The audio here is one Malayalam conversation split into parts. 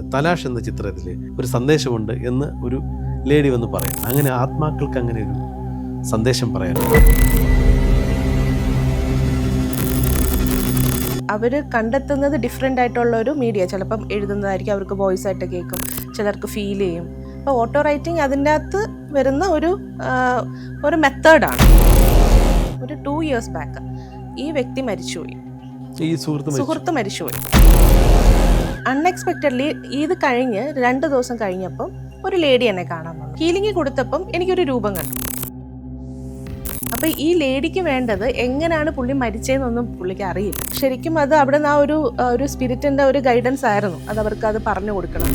തലാഷ് എന്ന ചിത്രത്തിൽ ഒരു സന്ദേശമുണ്ട് എന്ന് ഒരു ലേഡി വന്ന് പറയും. അങ്ങനെ ആത്മാക്കൾക്ക് അങ്ങനെ ഒരു സന്ദേശം പറയാനുണ്ട് അവർ കണ്ടെത്തുന്നത് ഡിഫറെന്റ് ആയിട്ടുള്ള ഒരു മീഡിയ ചിലപ്പം എഴുതുന്നതായിരിക്കും അവർക്ക് വോയിസ് ആയിട്ട് കേൾക്കും ചിലർക്ക് ഫീൽ ചെയ്യും. അപ്പോൾ ഓട്ടോ റൈറ്റിംഗ് അതിന്റെ അകത്ത് വരുന്ന ഒരു ഒരു മെത്തേഡാണ് ഒരു ടു ഇയേഴ്സ് ബാക്ക് ഈ വ്യക്തി മരിച്ചുപോയി. ഈ സുഹൃത്ത് സുഹൃത്ത് മരിച്ചുപോയി. അൺഎക്സ്പെക്റ്റഡ്ലി ഇത് കഴിഞ്ഞ് രണ്ട് ദിവസം കഴിഞ്ഞപ്പം ഒരു ലേഡി എന്നെ കാണാൻ വന്നു. ഹീലിംഗ് കൊടുത്തപ്പം എനിക്കൊരു രൂപം കണ്ടു. അപ്പൊ ഈ ലേഡിക്ക് വേണ്ടത് എങ്ങനെയാണ് പുള്ളി മരിച്ചതെന്നൊന്നും പുള്ളിക്ക് അറിയില്ല. ശരിക്കും അത് അവിടെ നിന്ന് ആ ഒരു ഒരു സ്പിരിറ്റിന്റെ ഒരു ഗൈഡൻസ് ആയിരുന്നു. അത് അവർക്ക് അത് പറഞ്ഞു കൊടുക്കണം.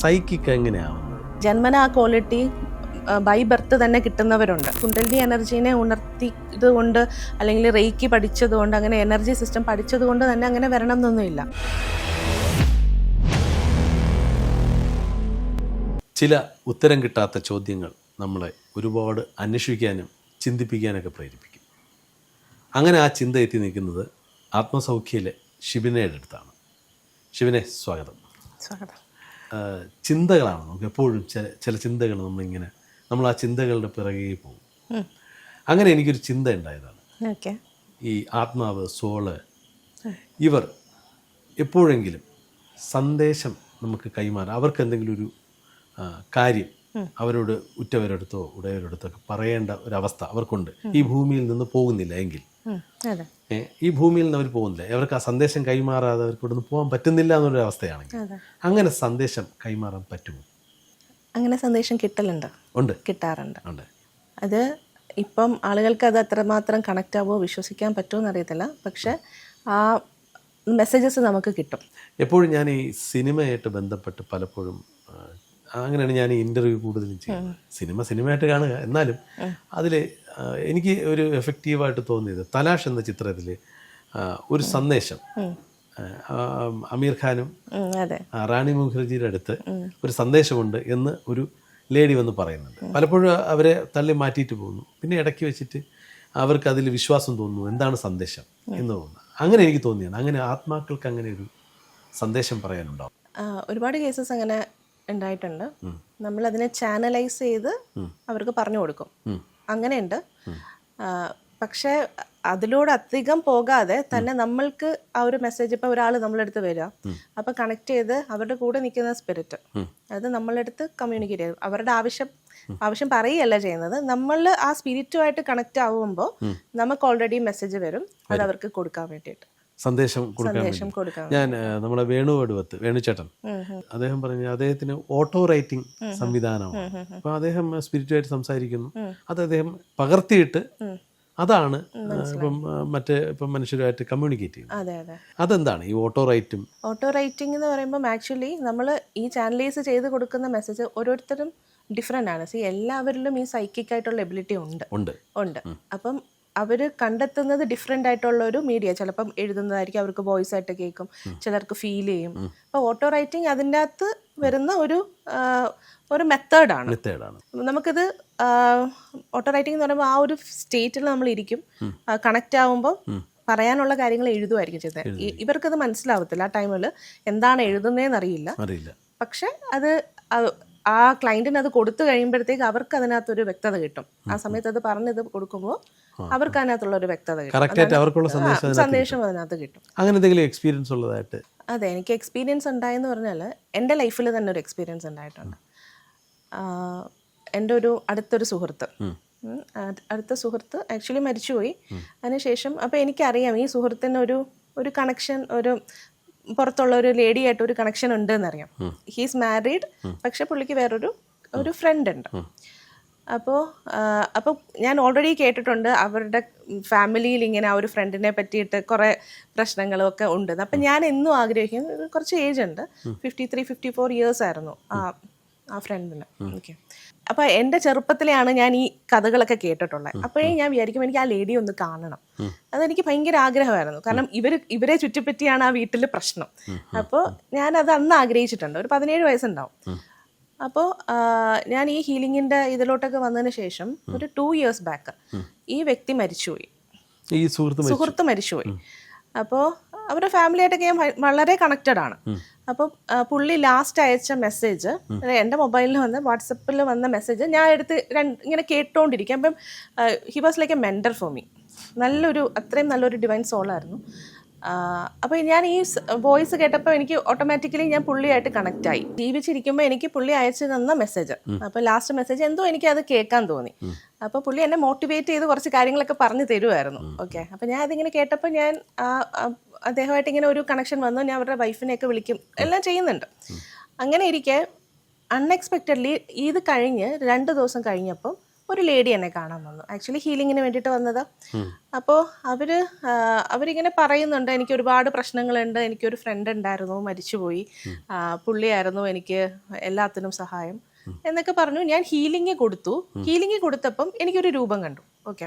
സൈക്കിക് എങ്ങനെയാണ് ജന്മന ആ ക്വാളിറ്റി ബൈ ബർത്ത് തന്നെ കിട്ടുന്നവരുണ്ട്. കുണ്ടലിനി എനർജീനെ ഉണർത്തിയത് കൊണ്ട് അല്ലെങ്കിൽ റേക്കി പഠിച്ചതുകൊണ്ട് അങ്ങനെ എനർജി സിസ്റ്റം പഠിച്ചതുകൊണ്ട് തന്നെ അങ്ങനെ വരണം എന്നൊന്നുമില്ല ചില ഉത്തരം കിട്ടാത്ത ചോദ്യങ്ങൾ നമ്മളെ ഒരുപാട് അന്വേഷിക്കാനും ചിന്തിപ്പിക്കാനൊക്കെ പ്രേരിപ്പിക്കും. അങ്ങനെ ആ ചിന്ത എത്തി നിൽക്കുന്നത് ആത്മസൗഖ്യയിലെ ഷിബിനയുടെ അടുത്താണ്. ശിവനെ സ്വാഗതം. സ്വാഗതം. ചിന്തകളാണ് നമുക്ക് എപ്പോഴും ചില ചില ചിന്തകൾ നമ്മളിങ്ങനെ നമ്മൾ ആ ചിന്തകളുടെ പിറകെ പോകും. അങ്ങനെ എനിക്കൊരു ചിന്ത ഉണ്ടായതാണ്. ഈ ആത്മാവ് സോൾ ഇവർ എപ്പോഴെങ്കിലും സന്ദേശം നമുക്ക് കൈമാറാം അവർക്ക് എന്തെങ്കിലും ഒരു കാര്യം അവരോട് ഉറ്റവരടുത്തോ ഉടയവരടുത്തോ ഒക്കെ പറയേണ്ട ഒരവസ്ഥ അവർക്കുണ്ട്. ഈ ഭൂമിയിൽ നിന്ന് പോകുന്നില്ല എങ്കിൽ. ഈ ഭൂമിയിൽ നിന്ന് അവർ പോകുന്നില്ല. അവർക്ക് ആ സന്ദേശം കൈമാറാതെ അവർക്ക് ഇവിടുന്ന് പോകാൻ പറ്റുന്നില്ല എന്നൊരു അവസ്ഥയാണെങ്കിൽ അങ്ങനെ സന്ദേശം കൈമാറാൻ പറ്റുമോ? അങ്ങനെ സന്ദേശം കിട്ടലുണ്ട്. ഉണ്ട്. കിട്ടാറുണ്ട്. ഉണ്ട്. അത് ഇപ്പം ആളുകൾക്ക് അത് അത്രമാത്രം കണക്റ്റ് ആവുമോ വിശ്വസിക്കാൻ പറ്റുമോ എന്നറിയത്തില്ല പക്ഷെ ആ മെസ്സേജസ് നമുക്ക് കിട്ടും. എപ്പോഴും ഞാൻ ഈ സിനിമയായിട്ട് ബന്ധപ്പെട്ട് പലപ്പോഴും അങ്ങനെയാണ് ഞാൻ ഈ ഇന്റർവ്യൂ കൂടുതലും ചെയ്യുന്നത്. സിനിമ സിനിമയായിട്ട് കാണുക. എന്നാലും അതിൽ എനിക്ക് ഒരു എഫക്റ്റീവായിട്ട് തോന്നിയത് തലാഷ് എന്ന ചിത്രത്തിൽ ഒരു സന്ദേശം. അമീർ ഖാനും റാണി മുഖർജിയുടെ അടുത്ത് ഒരു സന്ദേശമുണ്ട് എന്ന് ഒരു ലേഡി വന്ന് പറയുന്നുണ്ട്. പലപ്പോഴും അവരെ തള്ളി മാറ്റിയിട്ട് പോകുന്നു. പിന്നെ ഇടയ്ക്ക് വെച്ചിട്ട് അവർക്ക് അതിൽ വിശ്വാസം തോന്നുന്നു. എന്താണ് സന്ദേശം എന്ന് തോന്നുന്നു. അങ്ങനെ എനിക്ക് തോന്നിയാണ്. അങ്ങനെ ആത്മാക്കൾക്ക് അങ്ങനെ ഒരു സന്ദേശം പറയാനുണ്ടാവും ഒരുപാട് കേസസ് അങ്ങനെ ഉണ്ടായിട്ടുണ്ട്. നമ്മൾ അതിനെ ചാനലൈസ് ചെയ്ത് അവർക്ക് പറഞ്ഞു കൊടുക്കും. അങ്ങനെയുണ്ട്. പക്ഷേ അതിലൂടെ അധികം പോകാതെ തന്നെ നമ്മൾക്ക് ആ ഒരു മെസ്സേജ് ഇപ്പൊ ഒരാൾ നമ്മളെടുത്ത് വരിക. അപ്പൊ കണക്ട് ചെയ്ത് അവരുടെ കൂടെ നിൽക്കുന്ന സ്പിരിറ്റ് അത് നമ്മളെടുത്ത് കമ്മ്യൂണിക്കേറ്റ് ചെയ്യും അവരുടെ ആവശ്യം ആവശ്യം പറയുകയല്ല ചെയ്യുന്നത്. നമ്മൾ ആ സ്പിരിറ്റുമായിട്ട് കണക്ട് ആവുമ്പോൾ നമുക്ക് ഓൾറെഡി മെസ്സേജ് വരും. അത് അവർക്ക് കൊടുക്കാൻ വേണ്ടിയിട്ട്. സന്ദേശം കൊടുക്കാൻ ഞാൻ നമ്മുടെ വേണു അടുവത്ത് വേണുചേട്ടൻ അദ്ദേഹം പറഞ്ഞു അദ്ദേഹത്തിന് ഓട്ടോ റൈറ്റിംഗ് സംവിധാനമാണ്. അപ്പൊ അദ്ദേഹം സ്പിരിറ്റുമായിട്ട് സംസാരിക്കുന്നു. അത് അദ്ദേഹം പകർത്തിയിട്ട് അതാണ് ഇപ്പം മറ്റേ ഇപ്പം മനുഷ്യരുമായിട്ട് കമ്മ്യൂണിക്കേറ്റ് ചെയ്യുന്നത്. അതെ അതെ. അതെന്താണ് ഈ ഓട്ടോ റൈറ്റും ഓട്ടോ റൈറ്റിംഗ് എന്ന് പറയുമ്പോൾ ആക്ച്വലി നമ്മൾ ഈ ചാനലൈസ് ചെയ്ത് കൊടുക്കുന്ന മെസ്സേജ് ഓരോരുത്തരും ഡിഫറെന്റ് ആണ്. സി എല്ലാവരിലും ഈ സൈക്കിക് ആയിട്ടുള്ള എബിലിറ്റി ഉണ്ട്. ഉണ്ട്. ഉണ്ട്. അപ്പം അവർ കണ്ടെത്തുന്നത് ഡിഫറെന്റ് ആയിട്ടുള്ള ഒരു മീഡിയ ചിലപ്പം എഴുതുന്നതായിരിക്കും അവർക്ക് വോയിസ് ആയിട്ട് കേൾക്കും ചിലർക്ക് ഫീൽ ചെയ്യും. അപ്പോൾ ഓട്ടോ റൈറ്റിംഗ് അതിന്റെ അകത്ത് വരുന്ന ഒരു ഒരു മെത്തേഡാണ്. മെത്തേഡാണ്. നമുക്കിത് ഓട്ടോ റൈറ്റിംഗ് എന്ന് പറയുമ്പോൾ ആ ഒരു സ്റ്റേറ്റിൽ നമ്മൾ ഇരിക്കും. കണക്റ്റ് ആവുമ്പോൾ പറയാനുള്ള കാര്യങ്ങൾ എഴുതുമായിരിക്കും ചെയ്തത് ഇവർക്കത് മനസ്സിലാവത്തില്ല. ആ ടൈമിൽ എന്താണ് എഴുതുന്നതെന്ന് അറിയില്ല. പക്ഷെ അത് ആ- ക്ലയന്റിന് അത് കൊടുത്തു കഴിയുമ്പോഴത്തേക്ക് അവർക്ക് അതിനകത്തൊരു വ്യക്തത കിട്ടും. ആ സമയത്ത് അത് പറഞ്ഞത് കൊടുക്കുമ്പോൾ അവർക്ക് അതിനകത്തുള്ള ഒരു വ്യക്തത കിട്ടും. സന്ദേശം അതിനകത്ത് കിട്ടും. അങ്ങനെ എന്തെങ്കിലും എക്സ്പീരിയൻസ് ഉള്ളതായിട്ട് അതെ എനിക്ക് എക്സ്പീരിയൻസ് ഉണ്ടായെന്ന് പറഞ്ഞാൽ എന്റെ ലൈഫിൽ തന്നെ ഒരു എക്സ്പീരിയൻസ് ഉണ്ടായിട്ടുണ്ട്. എന്റെ ഒരു അടുത്തൊരു സുഹൃത്ത്. അടുത്ത സുഹൃത്ത് ആക്ച്വലി മരിച്ചുപോയി. അതിനുശേഷം അപ്പോൾ എനിക്കറിയാം ഈ സുഹൃത്തിന് ഒരു ഒരു കണക്ഷൻ ഒരു പുറത്തുള്ള ഒരു ലേഡിയായിട്ട് ഒരു കണക്ഷൻ ഉണ്ട് എന്നറിയാം ഹീസ് മാരീഡ് പക്ഷെ പുള്ളിക്ക് വേറൊരു ഒരു ഫ്രണ്ട് ഉണ്ട്. അപ്പോൾ അപ്പോൾ ഞാൻ ഓൾറെഡി കേട്ടിട്ടുണ്ട് അവരുടെ ഫാമിലിയിൽ ഇങ്ങനെ ആ ഒരു ഫ്രണ്ടിനെ പറ്റിയിട്ട് കുറേ പ്രശ്നങ്ങളും ഒക്കെ ഉണ്ട്. അപ്പം ഞാൻ എന്നും ആഗ്രഹിക്കും കുറച്ച് ഏജ് ഉണ്ട്. Fifty three fifty four years ആയിരുന്നു ആ ആ ഫ്രണ്ടിന് ഓക്കെ അപ്പോൾ എന്റെ ചെറുപ്പത്തിലെയാണ് ഞാൻ ഈ കഥകളൊക്കെ കേട്ടിട്ടുള്ളത് അപ്പോഴേ ഞാൻ വിചാരിക്കും എനിക്ക് ആ ലേഡി ഒന്ന് കാണണം. അതെനിക്ക് ഭയങ്കര ആഗ്രഹമായിരുന്നു. കാരണം ഇവർ ഇവരെ ചുറ്റിപ്പറ്റിയാണ് ആ വീട്ടിൽ പ്രശ്നം. അപ്പോൾ ഞാൻ അത് അന്ന് ആഗ്രഹിച്ചിട്ടുണ്ട്. ഒരു പതിനേഴ് വയസ്സുണ്ടാവും. അപ്പോൾ ഞാൻ ഈ ഹീലിങ്ങിന്റെ ഇതിലോട്ടൊക്കെ വന്നതിന് ശേഷം ഒരു ടു ഇയേഴ്സ് ബാക്ക് ഈ വ്യക്തി മരിച്ചുപോയി. ഈ സുഹൃത്ത്. സുഹൃത്ത് മരിച്ചുപോയി. അപ്പോൾ അവരുടെ ഫാമിലിയായിട്ടൊക്കെ ഞാൻ വളരെ കണക്റ്റഡ് ആണ്. അപ്പം പുള്ളി ലാസ്റ്റ് അയച്ച മെസ്സേജ് എന്റെ മൊബൈലിൽ വന്ന വാട്സപ്പിൽ വന്ന മെസ്സേജ് ഞാൻ എടുത്ത് രണ്ട് ഇങ്ങനെ കേട്ടോണ്ടിരിക്കും. അപ്പം he was like a mentor for me നല്ലൊരു അത്രയും നല്ലൊരു ഡിവൈൻ സോളായിരുന്നു അപ്പോൾ ഞാൻ ഈ വോയിസ് കേട്ടപ്പോൾ എനിക്ക് ഓട്ടോമാറ്റിക്കലി ഞാൻ പുള്ളിയായിട്ട് കണക്ട് ആയി. ജീവിച്ചിരിക്കുമ്പോൾ എനിക്ക് പുള്ളി അയച്ചു തന്ന മെസ്സേജ് അപ്പോൾ ലാസ്റ്റ് മെസ്സേജ് എന്തോ എനിക്ക് അത് കേൾക്കാൻ തോന്നി. അപ്പോൾ പുള്ളി എന്നെ മോട്ടിവേറ്റ് ചെയ്ത് കുറച്ച് കാര്യങ്ങളൊക്കെ പറഞ്ഞു തരുമായിരുന്നു ഓക്കെ അപ്പോൾ ഞാൻ അതിങ്ങനെ കേട്ടപ്പോൾ ഞാൻ അദ്ദേഹമായിട്ട് ഇങ്ങനെ ഒരു കണക്ഷൻ വന്നു. ഞാൻ അവരുടെ വൈഫിനെയൊക്കെ വിളിക്കും. എല്ലാം ചെയ്യുന്നുണ്ട്. അങ്ങനെ ഇരിക്കെ അൺഎക്സ്പെക്റ്റഡ്ലി ഇത് കഴിഞ്ഞ് രണ്ട് ദിവസം കഴിഞ്ഞപ്പോൾ ഒരു ലേഡി എന്നെ കാണാൻ വന്നു. ആക്ച്വലി ഹീലിങ്ങിന് വേണ്ടിയിട്ട് വന്നത്. അപ്പോൾ അവർ അവരിങ്ങനെ പറയുന്നുണ്ട് എനിക്ക് ഒരുപാട് പ്രശ്നങ്ങളുണ്ട് എനിക്കൊരു ഫ്രണ്ട് ഉണ്ടായിരുന്നു മരിച്ചുപോയി. പുള്ളിയായിരുന്നു എനിക്ക് എല്ലാത്തിനും സഹായം. എന്നൊക്കെ പറഞ്ഞു. ഞാൻ ഹീലിംഗ് കൊടുത്തു. ഹീലിംഗ് കൊടുത്തപ്പം എനിക്കൊരു രൂപം കണ്ടു. ഓക്കെ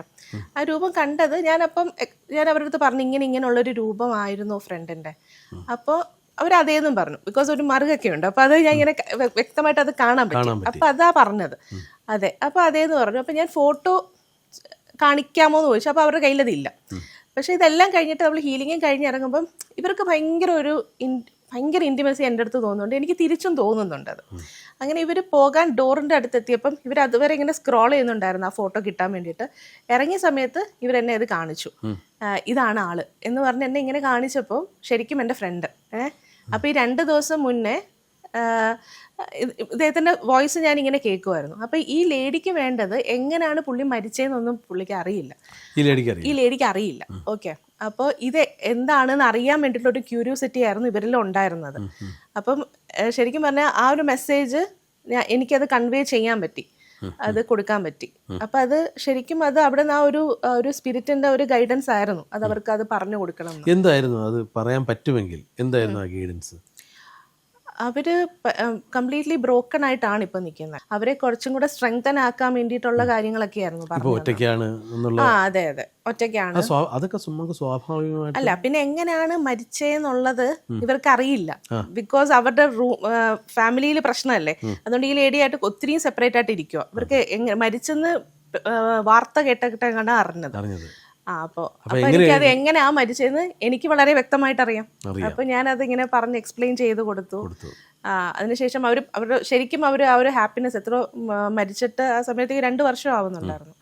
ആ രൂപം കണ്ടത് ഞാനപ്പം അപ്പം ഞാൻ അവരുടെ അടുത്ത് പറഞ്ഞു ഇങ്ങനെ ഇങ്ങനെയുള്ളൊരു രൂപമായിരുന്നു ഫ്രണ്ടിന്റെ അപ്പോൾ അവർ അതേന്നും പറഞ്ഞു. ബിക്കോസ് ഒരു മറുകൊക്കെ ഉണ്ട് അപ്പോൾ അത് ഞാൻ ഇങ്ങനെ വ്യക്തമായിട്ട് അത് കാണാൻ പറ്റും. അപ്പോൾ അതാ പറഞ്ഞത്. അതെ. അപ്പോൾ അതേന്ന് പറഞ്ഞു. അപ്പോൾ ഞാൻ ഫോട്ടോ കാണിക്കാമോ എന്ന് ചോദിച്ചു. അപ്പോൾ അവരുടെ കയ്യിലതില്ല പക്ഷേ ഇതെല്ലാം കഴിഞ്ഞിട്ട് നമ്മൾ ഹീലിംഗും കഴിഞ്ഞ് ഇറങ്ങുമ്പം ഇവർക്ക് ഭയങ്കര ഒരു ഇൻ- ഭയങ്കര ഇന്റിമസി എന്റെ അടുത്ത് തോന്നുന്നുണ്ട്. എനിക്ക് തിരിച്ചും തോന്നുന്നുണ്ട് അത്. അങ്ങനെ ഇവർ പോകാൻ ഡോറിന്റെ അടുത്തെത്തിയപ്പം ഇവർ അതുവരെ ഇങ്ങനെ സ്ക്രോൾ ചെയ്യുന്നുണ്ടായിരുന്നു ആ ഫോട്ടോ കിട്ടാൻ വേണ്ടിയിട്ട്. ഇറങ്ങിയ സമയത്ത് ഇവരെന്നെ അത് കാണിച്ചു. ഇതാണ് ആൾ എന്ന് പറഞ്ഞ് എന്നെ ഇങ്ങനെ കാണിച്ചപ്പോൾ ശരിക്കും എന്റെ ഫ്രണ്ട് ഏഹ് അപ്പോൾ ഈ രണ്ട് ദിവസം മുന്നേ ഇദ്ദേഹത്തിന്റെ വോയിസ് ഞാൻ ഇങ്ങനെ കേൾക്കുമായിരുന്നു അപ്പോൾ ഈ ലേഡിക്ക് വേണ്ടത് എങ്ങനെയാണ് പുള്ളി മരിച്ചതെന്നൊന്നും പുള്ളിക്ക് അറിയില്ല. ഈ ലേഡിക്ക് അറിയാം ഈ ലേഡിക്ക് അറിയില്ല. ഓക്കെ. അപ്പോൾ ഇത് എന്താണെന്ന് അറിയാൻ വേണ്ടിയിട്ടുള്ള ഒരു ക്യൂരിയോസിറ്റി ആയിരുന്നു ഇവരിൽ ഉണ്ടായിരുന്നത്. അപ്പം ശരിക്കും പറഞ്ഞാൽ ആ ഒരു മെസ്സേജ് ഞാൻ എനിക്കത് കൺവേ ചെയ്യാൻ പറ്റി. അത് കൊടുക്കാൻ പറ്റി. അപ്പം അത് ശരിക്കും അത് അവിടെ നിന്ന് ആ ഒരു ഒരു സ്പിരിറ്റിന്റെ ഒരു ഗൈഡൻസ് ആയിരുന്നു. അത് അവർക്ക് അത് പറഞ്ഞു കൊടുക്കണം എന്തായിരുന്നു? അത് പറയാൻ പറ്റുമെങ്കിൽ എന്തായിരുന്നു ആ ഗൈഡൻസ് അവർ കംപ്ലീറ്റ്ലി ബ്രോക്കൺ ആയിട്ടാണ് ഇപ്പൊ നിൽക്കുന്നത് അവരെ കുറച്ചും കൂടെ സ്ട്രെങ്തൻ ആക്കാൻ വേണ്ടിയിട്ടുള്ള കാര്യങ്ങളൊക്കെ ആയിരുന്നു ഒറ്റയ്ക്കാണ് ആ അതെ അതെ. ഒറ്റയ്ക്കാണ്. അതൊക്കെ സ്വാഭാവികമായിട്ട് അല്ല പിന്നെ എങ്ങനെയാണ് മരിച്ചേന്നുള്ളത് ഇവർക്ക് അറിയില്ല ബിക്കോസ് അവരുടെ റൂ ഫാമിലിയിൽ പ്രശ്നമല്ലേ? അതുകൊണ്ട് ഈ ലേഡി ആയിട്ട് ഒത്തിരിയും സെപ്പറേറ്റ് ആയിട്ട് ഇരിക്കുക ഇവർക്ക് മരിച്ചെന്ന് വാർത്ത കേട്ടിട്ടാണ് അറിഞ്ഞത്. അറിഞ്ഞത്. ആ അപ്പോ അപ്പൊ എനിക്കത് എങ്ങനെയാ മരിച്ചതെന്ന് എനിക്ക് വളരെ വ്യക്തമായിട്ട് അറിയാം. അപ്പൊ ഞാൻ അത് ഇങ്ങനെ പറഞ്ഞ് എക്സ്പ്ലെയിൻ ചെയ്ത് കൊടുത്തു. അതിനുശേഷം അവർ അവരുടെ ശരിക്കും അവർ ആ ഒരു ഹാപ്പിനെസ് എത്ര മരിച്ചിട്ട് ആ സമയത്തേക്ക് രണ്ട് വർഷം ആവുന്നുണ്ടായിരുന്നു.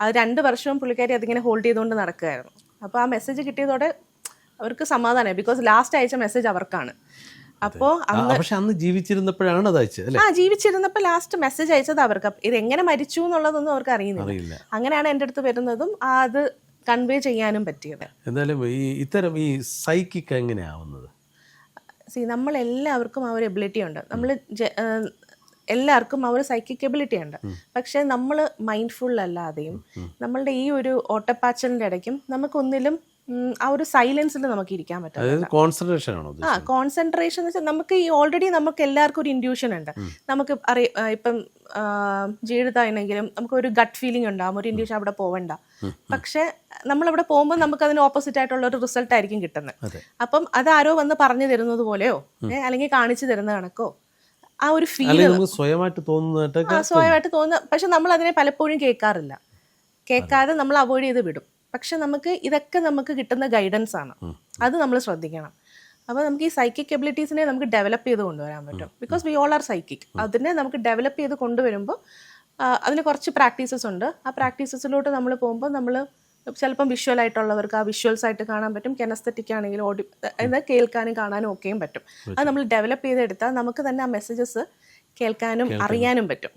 അത് രണ്ട് വർഷവും പുള്ളിക്കാരി അതിങ്ങനെ ഹോൾഡ് ചെയ്തുകൊണ്ട് നടക്കുകയായിരുന്നു. അപ്പോൾ ആ മെസ്സേജ് കിട്ടിയതോടെ അവർക്ക് സമാധാനമായി ബിക്കോസ് ലാസ്റ്റ് അയച്ച മെസ്സേജ് അവർക്കാണ്. അപ്പോ പക്ഷെ അന്ന് ജീവിച്ചിരുന്നപ്പോഴാണ് അത് അയച്ചത് അല്ലേ? ആ ജീവിച്ചിരുന്നപ്പോൾ ലാസ്റ്റ് മെസ്സേജ് അയച്ചത് അവർക്ക്. ഇത് എങ്ങനെ മരിച്ചു എന്നുള്ളതൊന്നും അവർക്ക് അറിയുന്നില്ല. അങ്ങനെയാണ് എന്റെ അടുത്ത് വരുന്നതും. ആ അത് കൺവേ ചെയ്യാനും പറ്റിയത്. എന്തായാലും ഈ ഇത്തരം ഈ സൈക്കിക്ക് എങ്ങനെയാവുന്നത്? സി നമ്മൾ എല്ലാവർക്കും ആ ഒരു എബിലിറ്റി ഉണ്ട്. നമ്മൾ എല്ലാവർക്കും ആ ഒരു സൈക്കിക് എബിലിറ്റി ഉണ്ട്. പക്ഷെ നമ്മൾ മൈൻഡ്ഫുൾ അല്ലാതെയും നമ്മളുടെ ഈ ഒരു ഓട്ടപ്പാച്ചലിന്റെ ഇടയ്ക്കും നമുക്കൊന്നിലും ആ ഒരു സൈലൻസിൽ നമുക്ക് ഇരിക്കാൻ പറ്റും കോൺസെൻട്രേഷൻ ആണോ ആ കോൺസെൻട്രേഷൻ എന്ന് വെച്ചാൽ നമുക്ക് ഈ ഓൾറെഡി നമുക്ക് എല്ലാവർക്കും ഒരു ഇൻഡ്യൂഷൻ ഉണ്ട്. നമുക്ക് അറിയ ഇപ്പം ജീവിതമാണെങ്കിലും നമുക്ക് ഒരു ഗട്ട് ഫീലിംഗ് ഉണ്ടാകും ഒരു ഇൻഡ്യൂഷൻ അവിടെ പോവണ്ട. പക്ഷെ നമ്മളവിടെ പോകുമ്പോൾ നമുക്ക് അതിന് ഓപ്പോസിറ്റ് ആയിട്ടുള്ള ഒരു റിസൾട്ട് ആയിരിക്കും കിട്ടുന്നത്. അപ്പം അത് ആരോ വന്ന് പറഞ്ഞു തരുന്നത് പോലെയോ അല്ലെങ്കിൽ കാണിച്ചു തരുന്ന കണക്കോ ആ ഒരു ഫീൽ സ്വയമായിട്ട് തോന്നുന്നു സ്വയമായിട്ട് തോന്നുന്ന പക്ഷെ നമ്മൾ അതിനെ പലപ്പോഴും കേൾക്കാറില്ല. കേൾക്കാതെ നമ്മൾ അവോയ്ഡ് ചെയ്ത് വിടും. പക്ഷെ നമുക്ക് ഇതൊക്കെ നമുക്ക് കിട്ടുന്ന ഗൈഡൻസ് ആണ്. അത് നമ്മൾ ശ്രദ്ധിക്കണം. അപ്പോൾ നമുക്ക് ഈ സൈക്കിക് എബിലിറ്റീസിനെ നമുക്ക് ഡെവലപ്പ് ചെയ്ത് കൊണ്ടുവരാൻ പറ്റും. Because we all are psychic അതിനെ നമുക്ക് ഡെവലപ്പ് ചെയ്ത് കൊണ്ടുവരുമ്പോൾ അതിന് കുറച്ച് പ്രാക്ടീസസ് ഉണ്ട്. ആ പ്രാക്ടീസസിലോട്ട് നമ്മൾ പോകുമ്പോൾ നമ്മൾ ചിലപ്പം വിഷ്വൽ ആയിട്ടുള്ളവർക്ക് ആ വിഷ്വൽസ് ആയിട്ട് കാണാൻ പറ്റും. കെനസ്തറ്റിക് ആണെങ്കിലും ഓഡി എന്നാൽ കേൾക്കാനും കാണാനും ഒക്കെയും പറ്റും. അത് നമ്മൾ ഡെവലപ്പ് ചെയ്തെടുത്താൽ നമുക്ക് തന്നെ ആ മെസ്സേജസ് കേൾക്കാനും അറിയാനും പറ്റും.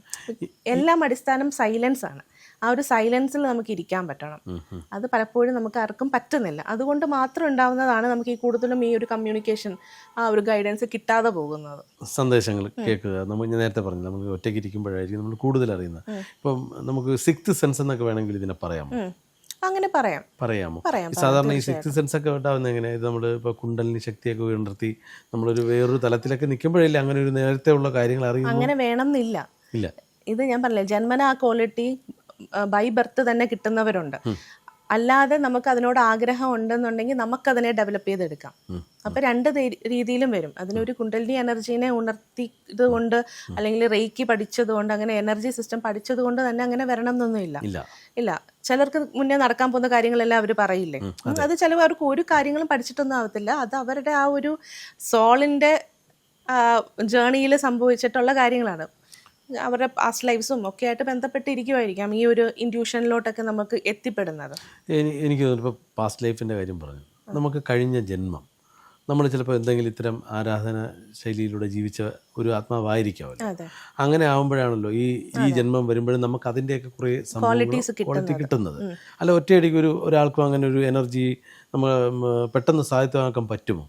എല്ലാം അടിസ്ഥാനം സൈലൻസ് ആണ്. ആ ഒരു സൈലൻസിൽ നമുക്ക് ഇരിക്കാൻ പറ്റണം. അത് പലപ്പോഴും നമുക്ക് ആർക്കും പറ്റുന്നില്ല. അതുകൊണ്ട് മാത്രം ഉണ്ടാവുന്നതാണ് നമുക്ക് ഈ കൂടുതലും ഈ ഒരു കമ്മ്യൂണിക്കേഷൻ ആ ഒരു ഗൈഡൻസ് കിട്ടാതെ പോകുന്നത്. സന്ദേശങ്ങൾ കേൾക്കുക. നമ്മൾ ഞാൻ നേരത്തെ പറഞ്ഞു നമ്മൾ ഒറ്റയ്ക്ക് ഇരിക്കുമ്പോഴായിരിക്കും നമ്മൾ കൂടുതൽ അറിയുന്നത്. ഇപ്പം നമുക്ക് സിക്സ് സെൻസ് എന്നൊക്കെ വേണമെങ്കിൽ ഇതിനെ പറയാം അങ്ങനെ പറയാം. പറയാമോ? പറയാം, സാധാരണ ഈ സിക്സ് സെൻസ് ഒക്കെ ഉണ്ടാവുന്ന എങ്ങനെയാണ് ഇത് നമ്മൾ ഇപ്പോൾ കുണ്ടലിനി ശക്തിയൊക്കെ ഉയർത്തി നമ്മളൊരു വേറൊരു തലത്തിലൊക്കെ നിൽക്കുമ്പോഴല്ലേ അങ്ങനെ ഒരു നേരത്തെ ഉള്ള കാര്യങ്ങൾ അറിയുന്നു? അങ്ങനെ വേണം എന്നില്ല ഇല്ല. ഇത് ഞാൻ പറഞ്ഞില്ല ജന്മന ആ ക്വാളിറ്റി ബൈ ബർത്ത് തന്നെ കിട്ടുന്നവരുണ്ട്. അല്ലാതെ നമുക്ക് അതിനോട് ആഗ്രഹം ഉണ്ടെന്നുണ്ടെങ്കിൽ നമുക്കതിനെ ഡെവലപ്പ് ചെയ്തെടുക്കാം. അപ്പൊ രണ്ട് രീതിയിലും വരും. അതിനൊരു കുണ്ടലിനി എനർജീനെ ഉണർത്തിയത് കൊണ്ട് അല്ലെങ്കിൽ റേക്കി പഠിച്ചത് കൊണ്ട് അങ്ങനെ എനർജി സിസ്റ്റം പഠിച്ചത് കൊണ്ട് തന്നെ അങ്ങനെ വരണം എന്നൊന്നുമില്ല ഇല്ല. ഇല്ല. ചിലർക്ക് മുന്നേ നടക്കാൻ പോകുന്ന കാര്യങ്ങളെല്ലാം അവർ പറയില്ലേ? അത്. ചിലവ് അവർക്ക് ഒരു കാര്യങ്ങളും പഠിച്ചിട്ടൊന്നും ആവത്തില്ല. അത് അവരുടെ ആ ഒരു സോളിന്റെ ജേണിയിൽ സംഭവിച്ചിട്ടുള്ള കാര്യങ്ങളാണ്. അവരുടെ പാസ്റ്റ് ലൈഫ്സും ഒക്കെ ആയിട്ട് ബന്ധപ്പെട്ടിരിക്കുമായിരിക്കാം ഈ ഒരു ഇൻഡ്യൂഷനിലോട്ടൊക്കെ നമുക്ക് എത്തിപ്പെടുന്നത്. എനിക്ക് തോന്നുന്നു പാസ്റ്റ് ലൈഫിന്റെ കാര്യം പറഞ്ഞു. നമുക്ക് കഴിഞ്ഞ ജന്മം നമ്മൾ ചിലപ്പോൾ എന്തെങ്കിലും ഇത്തരം ആരാധന ശൈലിയിലൂടെ ജീവിച്ച ഒരു ആത്മാവായിരിക്കാമല്ലോ. അങ്ങനെ ആകുമ്പോഴാണല്ലോ ഈ ഈ ജന്മം വരുമ്പോഴും നമുക്ക് അതിന്റെയൊക്കെ കുറേ ക്വാളിറ്റി കിട്ടുന്നത്. അല്ല ഒറ്റയടിക്ക് ഒരു ഒരാൾക്കും അങ്ങനെ ഒരു എനർജി നമ്മൾ പെട്ടെന്ന് സാധ്യമാക്കാൻ പറ്റുമോ?